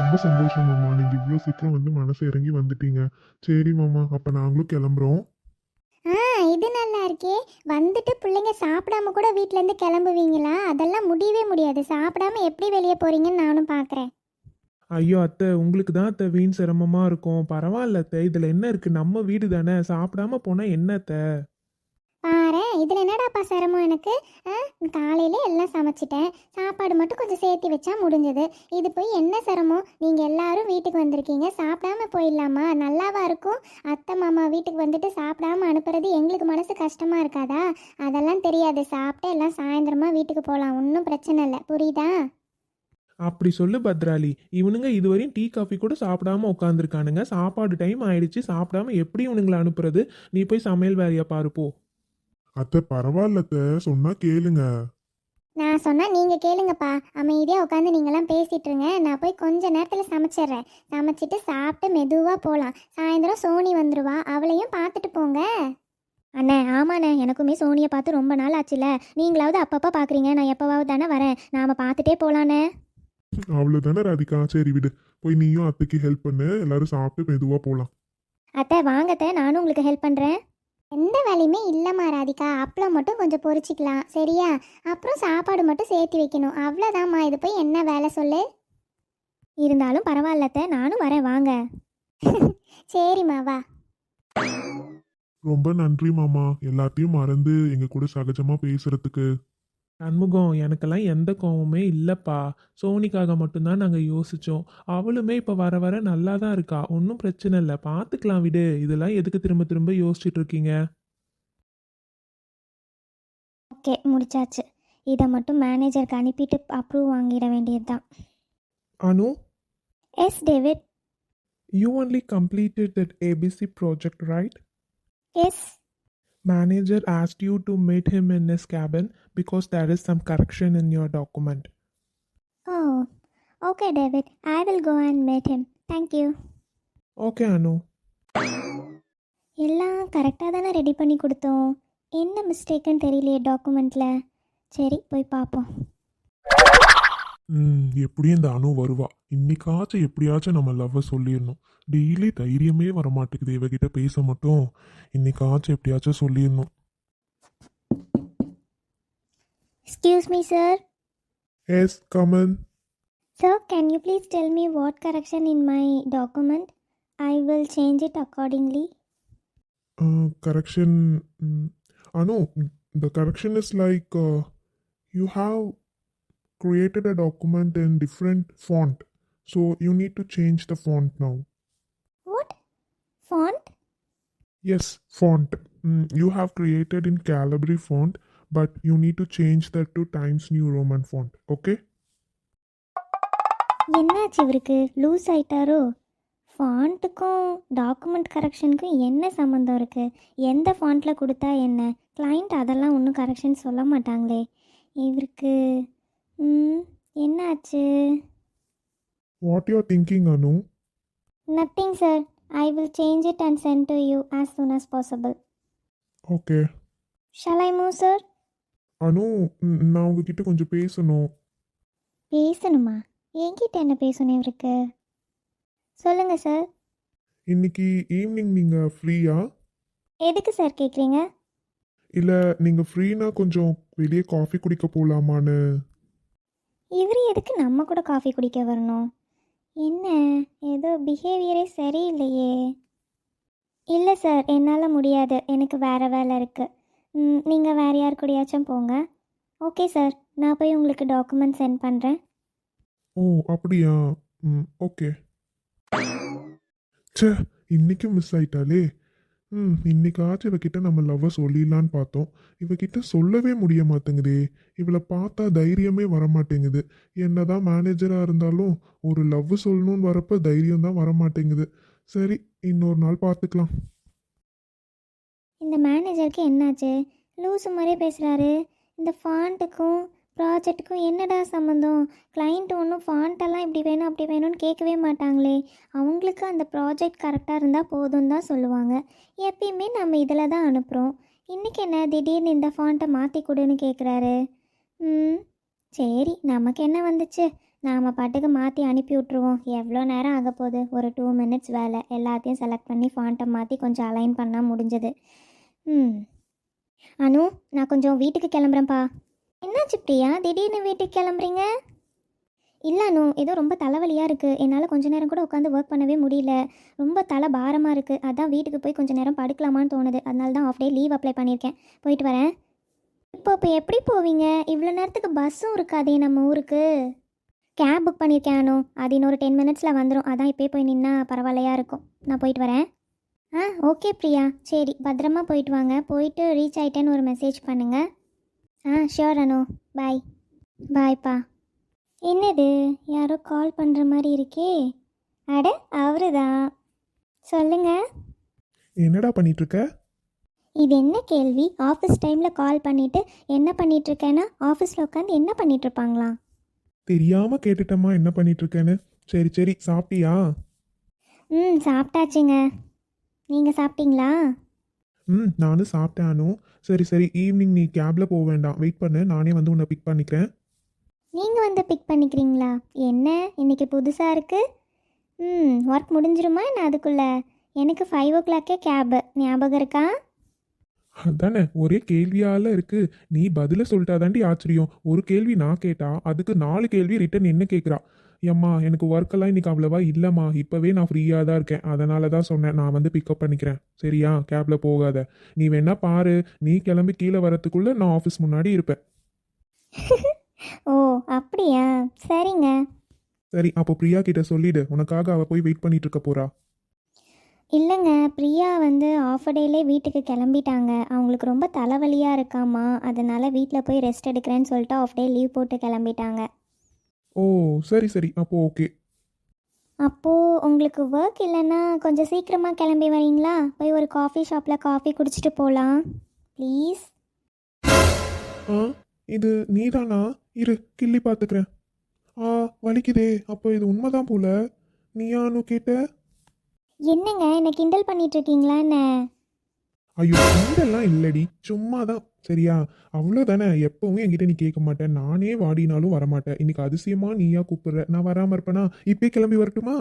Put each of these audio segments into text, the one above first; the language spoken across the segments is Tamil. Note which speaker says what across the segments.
Speaker 1: ரொம்ப சந்தோஷம் மாமா. நீங்க இவ்வளோ சீக்கிரம் வந்து மனசு இறங்கி வந்துட்டீங்க. சரி மாமா அப்ப நாங்களும் கிளம்புறோம்.
Speaker 2: ஆ இது நல்லா இருக்கே. வந்துட்டு பிள்ளைங்க சாப்பிடாம கூட வீட்டிலேருந்து கிளம்புவீங்களா? அதெல்லாம் முடியவே முடியாது. சாப்பிடாம எப்படி வெளியே போறீங்கன்னு நானும் பார்க்குறேன்
Speaker 3: ஐயோ அத்தை உங்களுக்கு தான் அத்தை வீண் சிரமமாக இருக்கும். பரவாயில்ல அத்தை. இதில் என்ன இருக்குது நம்ம வீடு தானே. சாப்பிடாம போனால் என்ன அத்தை?
Speaker 2: இதில் என்னடாப்பா சிரமம் எனக்கு? ஆ? காலையில எல்லாம் சமைச்சிட்டேன். சாப்பாடு மட்டும் கொஞ்சம் சேர்த்து வச்சா முடிஞ்சது. இது போய் என்ன சிரமம்? நீங்கள் எல்லாரும் வீட்டுக்கு வந்திருக்கீங்க. சாப்பிடாம போயிடலாமா? நல்லாவா இருக்கும்? அத்தை மாமா வீட்டுக்கு வந்துட்டு சாப்பிடாம அனுப்புறது எங்களுக்கு மனசு கஷ்டமாக இருக்காதா? அதெல்லாம் தெரியாது. சாப்பிட்டு எல்லாம் சாயந்தரமா வீட்டுக்கு போகலாம். ஒன்றும் பிரச்சனை இல்லை. புரியுதா?
Speaker 3: அப்படி சொல்லு பத்ராலி. இவனுங்க இதுவரையும் டீ காஃபி கூட சாப்பிடாம உட்காந்துருக்கானுங்க சாப்பாடு டைம் ஆயிடுச்சு. சாப்பிடாம எப்படி இவனுங்களை அனுப்புறது? நீ போய் சமையல் வேலையை பாருப்போ
Speaker 1: அத்தை பரவாயில்ல அத்தை சொன்னா கேளுங்க.
Speaker 2: நான் சொன்னால் நீங்கள் கேளுங்கப்பா. அமைதியாக உட்காந்து நீங்களாம் பேசிட்டு இருங்க நான் போய் கொஞ்ச நேரத்தில் சமைச்சிடுறேன் சமைச்சிட்டு சாப்பிட்டு மெதுவாக போகலாம் சாயந்தரம் சோனி வந்துடுவா அவளையும் பார்த்துட்டு போங்க. அண்ணே ஆமாண்ணே. எனக்குமே சோனியை பார்த்து ரொம்ப நாள் ஆச்சுல. நீங்களாவது அப்பப்போ பார்க்குறீங்க நான் எப்போவாவது தானே வரேன். நாம் பார்த்துட்டே போகலாண்ணே
Speaker 1: அவ்வளவுதானே ராதிகா? சரி விடு. போய் நீயும் அத்தைக்கு ஹெல்ப் பண்ணு. எல்லாரும் சாப்பிட்டு மெதுவா போலாம்.
Speaker 2: அத்தை வாங்கத்தை நானும் உங்களுக்கு ஹெல்ப் பண்ணுறேன் எந்த வேலையுமே இல்லைம்மா ராதிகா. அப்பளம் மட்டும் கொஞ்சம் பொறிச்சிக்கலாம் சரியா? அப்புறம் சாப்பாடு மட்டும் சேர்த்து வைக்கணும். அவ்வளோதாம்மா இது போய் என்ன வேலை சொல்லு? இருந்தாலும் பரவாயில்லத்த நானும் வரேன். வாங்க. சரிம்மா வா.
Speaker 1: ரொம்ப நன்றி மாமா. எல்லாத்தையும் மறந்து எங்க கூட சகஜமா பேசுறதுக்கு.
Speaker 3: சண்முகம் எனக்கெல்லாம் எந்த கோவமே இல்லைப்பா. சோனிக்காக மட்டும்தான் நாங்கள் யோசித்தோம் அவளுமே இப்போ வர வர நல்லா தான் இருக்கா. ஒன்றும் பிரச்சனை இல்லை. பார்த்துக்கலாம் விடு. இதெல்லாம் எதுக்கு திரும்ப திரும்ப யோசிச்சுட்டு இருக்கீங்க?
Speaker 2: ஓகே முடிச்சாச்சு. இதை மட்டும் மேனேஜருக்கு அனுப்பிட்டு அப்ரூவ் வாங்கிட வேண்டியது தான்
Speaker 3: Anu
Speaker 2: yes David
Speaker 3: you only completed that ABC project right
Speaker 2: yes
Speaker 3: Manager asked you to meet him in his cabin because there is some correction in your document.
Speaker 2: Oh okay David I will go and meet him thank you
Speaker 3: Okay, Anu.
Speaker 2: எல்லாம் கரெக்டாக தானே ரெடி பண்ணி கொடுத்தோம். என்ன மிஸ்டேக்குன்னு தெரியலையே டாக்குமெண்ட்டில் சரி போய் பார்ப்போம்.
Speaker 1: ம் எப்படியும் இந்த அணு வருவா. இன்னைக்காச்சும் எப்படியாச்சும் நம்ம லவ்வை சொல்லிடணும் டெய்லி தைரியமே வர மாட்டேங்குது இவகிட்ட பேச மட்டும் இன்னைக்காச்சும் எப்படியாச்சும் சொல்லிடணும்
Speaker 2: excuse me sir
Speaker 1: yes come in
Speaker 2: Sir, can you please tell me what correction in my document? I will change it accordingly.
Speaker 1: Correction Anu the correction is like uh, you have created a document in different font so you need to change the font now
Speaker 2: What? Font?
Speaker 1: yes font Mm, you have created in calibri font but you need to change that to times new roman font okay
Speaker 2: என்னாச்சு இவருக்கு லூஸ் ஆயிட்டாரோ ஃபாண்ட்டுக்கும் டாக்குமெண்ட் கரெக்ஷனுக்கும் என்ன சம்மந்தம் இருக்குது எந்த ஃபாண்ட்டில் கொடுத்தா என்ன கிளைண்ட் அதெல்லாம் ஒன்றும் கரெக்ஷன் சொல்ல மாட்டாங்களே இவருக்கு ம், என்னாச்சு
Speaker 1: what you're thinking anu?
Speaker 2: Nothing sir I will change it and send to you as soon as possible.
Speaker 1: Okay.
Speaker 2: Shall I move sir
Speaker 1: Anu நான் உங்ககிட்ட கொஞ்சம் பேசணும்.
Speaker 2: பேசணுமா? என்கிட்ட என்ன பேசணும் இவருக்கு? சொல்லுங்கள் சார்
Speaker 1: இன்னைக்கு ஈவினிங் நீங்கள் ஃப்ரீயா
Speaker 2: எதுக்கு சார் கேட்குறீங்க
Speaker 1: இல்லை நீங்கள் ஃப்ரீனா கொஞ்சம் வெளியே காஃபி குடிக்க போகலாமான்னு
Speaker 2: இவர் எதுக்கு நம்ம கூட காஃபி குடிக்க வரணும்? என்ன? ஏதோ பிஹேவியரே சரியில்லையே. இல்லை சார் என்னால் முடியாது. எனக்கு வேறு வேலை இருக்குது நீங்கள் வேறு யார் கூடயாச்சும் போங்க. ஓகே சார் நான் போய் உங்களுக்கு டாக்குமெண்ட் சென்ட் பண்ணுறேன்
Speaker 1: ஓ அப்படியா? ம் ஓகே சே இன்னைக்கு மிஸ் ஆயிட்டாலே ம் இன்னைக்காச்சும் இவகிட்ட நம்ம லவ்வை சொல்லிடலான்னு பார்த்தோம். இவகிட்ட சொல்லவே முடிய மாட்டேங்குதே. இவளை பார்த்தா தைரியமே வர மாட்டேங்குது என்னதான் மேனேஜராக இருந்தாலும் ஒரு லவ் சொல்லணும்னு வரப்ப தைரியம் தான் வர மாட்டேங்குது சரி இன்னொரு நாள் பார்த்துக்கலாம்.
Speaker 2: இந்த மேனேஜருக்கு என்னாச்சு? லூசு மாதிரி பேசுகிறாரு இந்த ஃபாண்ட்டுக்கும் ப்ராஜெக்ட்டுக்கும் என்னடா சம்மந்தம்? கிளைண்ட் ஒன்றும் ஃபாண்ட்டெல்லாம் இப்படி வேணும் அப்படி வேணும்னு கேட்கவே மாட்டாங்களே. அவங்களுக்கு அந்த ப்ராஜெக்ட் கரெக்டாக இருந்தால் போதும் தான் சொல்லுவாங்க. எப்பயுமே நம்ம இதில் தான் அனுப்புகிறோம் இன்றைக்கி என்ன? திடீர்னு இந்த ஃபாண்ட்டை மாற்றி கொடுன்னு கேட்குறாரு ம் சரி நமக்கு என்ன வந்துச்சு? நாம் பாட்டுக்கு மாற்றி அனுப்பி விட்ருவோம் எவ்வளோ நேரம் ஆக போகுது? ஒரு டூ மினிட்ஸ் வேலை. எல்லாத்தையும் செலக்ட் பண்ணி ஃபாண்ட்டை மாற்றி கொஞ்சம் அலைன் பண்ணால் முடிஞ்சது. ம். அனு நான் கொஞ்சம் வீட்டுக்கு கிளம்புறேன்ப்பா. என்னாச்சு பிரியா? திடீர்னு வீட்டுக்கு கிளம்புறீங்க? இல்லைனு ஏதோ ரொம்ப தலைவலியாக இருக்குது என்னால் கொஞ்ச நேரம் கூட உட்காந்து ஒர்க் பண்ணவே முடியல. ரொம்ப தலை பாரமாக இருக்குது அதான் வீட்டுக்கு போய் கொஞ்ச நேரம் படுக்கலாமான்னு தோணுது. அதனால தான் ஆஃப் டே லீவ் அப்ளை பண்ணியிருக்கேன். போயிட்டு வரேன். இப்போ இப்போ எப்படி போவீங்க? இவ்வளோ நேரத்துக்கு பஸ்ஸும் இருக்காதே நம்ம ஊருக்கு. கேப் புக் பண்ணியிருக்கேன் அனு. அது இன்னொரு டென் மினிட்ஸில் வந்துடும் அதான் இப்போயே போய் நின்னா பரவாயில்லையா இருக்கும். நான் போயிட்டு வரேன். ஆ ஓகே பிரியா. சரி பத்திரமா போயிட்டு வாங்க. போயிட்டு ரீச் ஆகிட்டேன்னு ஒரு மெசேஜ் பண்ணுங்கள் ஆ ஷியோர் அனு. பாய் பாய்ப்பா என்னது? யாரோ கால் பண்ணுற மாதிரி இருக்கே. அட அவரு தான் சொல்லுங்க.
Speaker 1: என்னடா பண்ணிட்டு இருக்க
Speaker 2: இது என்ன கேள்வி? ஆஃபீஸ் டைமில் கால் பண்ணிவிட்டு என்ன பண்ணிட்டு இருக்கேன்னா ஆஃபீஸில் உட்காந்து என்ன பண்ணிட்டு இருப்பாங்களா
Speaker 1: தெரியாம கேட்டுட்டம்மா என்ன பண்ணிட்டு இருக்கேன்னு சரி சரி சாப்பிட்டியா?
Speaker 2: ம் சாப்பிட்டாச்சுங்க. நீங்கள் சாப்பிட்டீங்களா?
Speaker 1: ம் நானும் சாப்பிட்டேன் அனு. சரி சரி ஈவினிங் நீ கேப்ல போக வேண்டாம். வெயிட் பண்ணு நானே வந்து உன்னை பிக் பண்ணிக்கிறேன்.
Speaker 2: நீங்கள் வந்து பிக் பண்ணிக்கிறீங்களா? என்ன? இன்னைக்கு புதுசாக இருக்குது ம் ஒர்க் முடிஞ்சிருமா? என்ன அதுக்குள்ளே? எனக்கு ஃபைவ் ஓ கிளாக்கே கேபு ஞாபகம் இருக்கா?
Speaker 1: அதானே ஒரே கேள்வியால இருக்கு. நீ பதில சொல்லிட்டாதாண்டி ஆச்சரியம். ஒரு கேள்வி நான் கேட்டா அதுக்கு நாலு கேள்வி ரிட்டன் என்ன கேட்குறா ஏம்மா எனக்கு ஒர்க்கெல்லாம் இன்னைக்கு அவ்வளவா இல்லைம்மா. இப்போவே நான் ஃப்ரீயாக தான் இருக்கேன். அதனால தான் சொன்னேன். நான் வந்து பிக்கப் பண்ணிக்கிறேன். சரியா? கேப்ல போகாத. நீ வேணா பாரு. நீ கிளம்பி கீழே வரத்துக்குள்ள நான் ஆஃபீஸ் முன்னாடி இருப்பேன்.
Speaker 2: ஓ அப்படியா? சரிங்க.
Speaker 1: சரி அப்போ பிரியா கிட்ட சொல்லிடு. உனக்காக அவ போய் வெயிட் பண்ணிட்டு இருக்க போறா.
Speaker 2: இல்லைங்க. பிரியா வந்து ஆஃப் டேலே வீட்டுக்கு கிளம்பிட்டாங்க. அவங்களுக்கு ரொம்ப தலைவலியாக இருக்காமா அதனால் வீட்டில் போய் ரெஸ்ட் எடுக்கிறேன்னு சொல்லிட்டு ஆஃப் டே லீவ் போட்டு கிளம்பிட்டாங்க.
Speaker 1: ஓ சரி சரி. அப்போ ஓகே
Speaker 2: அப்போது உங்களுக்கு ஒர்க் இல்லைன்னா கொஞ்சம் சீக்கிரமாக கிளம்பி வரீங்களா? போய் ஒரு காஃபி ஷாப்பில் காஃபி குடிச்சிட்டு போகலாம் ப்ளீஸ்
Speaker 1: ஆ இது நீதானா? இரு கிள்ளி பார்த்துக்கிறேன் ஆ வலிக்குதே. அப்போ இது உண்மைதான் போல. நீயானு கேட்ட?
Speaker 2: என்னங்க என்னை கிண்டல் பண்ணிட்டு இருக்கீங்களா என்ன?
Speaker 1: ஐயோ இதெல்லாம் இல்லடி. சும்மா தான் சரியா? அவ்வளோதானே எப்பவும் என்கிட்ட நீ கேட்க மாட்டேன் நானே வாடினாலும் வரமாட்டேன். இன்னைக்கு அதிசயமா நீயா கூப்பிடுற? நான் வராம இருப்பேனா? இப்பே கிளம்பி வரட்டுமா?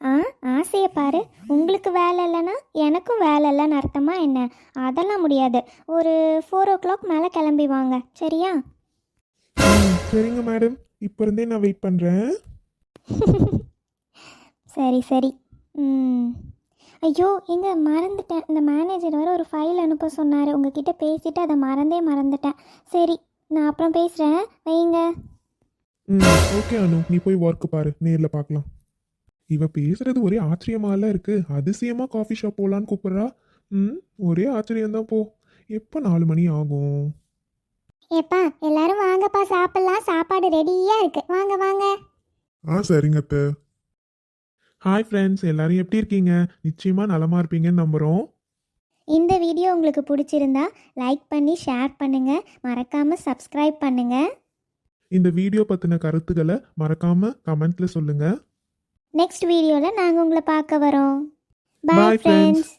Speaker 2: ஆ ஆசையை பாரு. உங்களுக்கு வேலை இல்லைன்னா எனக்கும் வேலை இல்லைன்னு அர்த்தமா என்ன? அதெல்லாம் முடியாது. ஒரு ஃபோர் ஓ கிளாக் மேலே கிளம்பி வாங்க. சரியா?
Speaker 1: ம், சரிங்க மேடம் இப்போ இருந்தே நான் வெயிட் பண்றேன்.
Speaker 2: சரி சரி. ம். ஐயோ எங்க மறந்துட்டேன். இந்த மேனேஜர் வர ஒரு ஃபைல் அனுப்ப சொன்னார். உங்ககிட்ட பேசிட்டு அதை மறந்தே மறந்துட்டேன். சரி நான் அப்புறம் பேசுகிறேன் வைங்க.
Speaker 1: ஓகே அனு. நீ போய் ஒர்க் பாரு. நேர்ல பார்க்கலாம் இவ பேசுறது ஒரே ஆச்சரியமால இருக்கு. அதிசயமா காஃபி ஷாப் போலான்னு கூப்பிடுறா. ம் ஒரே ஆச்சரியம்தான். போ. எப்போ நாலு மணி ஆகும்?
Speaker 2: ஏப்பா எல்லாரும் வாங்கப்பா. சாப்பிட்லாம். சாப்பாடு ரெடியாக இருக்கு. வாங்க வாங்க.
Speaker 1: ஆ சரிங்க அத்தை. ஹாய் ஃப்ரெண்ட்ஸ் எல்லாரும் எப்படி இருக்கீங்க? நிச்சயமா நலமா இருப்பீங்கன்னு நம்புறோம்.
Speaker 2: இந்த வீடியோ உங்களுக்கு பிடிச்சிருந்தா லைக் பண்ணி ஷேர் பண்ணுங்க. மறக்காம சப்ஸ்கிரைப் பண்ணுங்க.
Speaker 1: இந்த வீடியோ பத்தின கருத்துக்களை மறக்காம கமெண்ட்ல சொல்லுங்க.
Speaker 2: நெக்ஸ்ட் வீடியோவில் நாங்கள் உங்களை பார்க்க வரோம்.
Speaker 1: Bye, friends.
Speaker 2: ஃப்ரெண்ட்ஸ்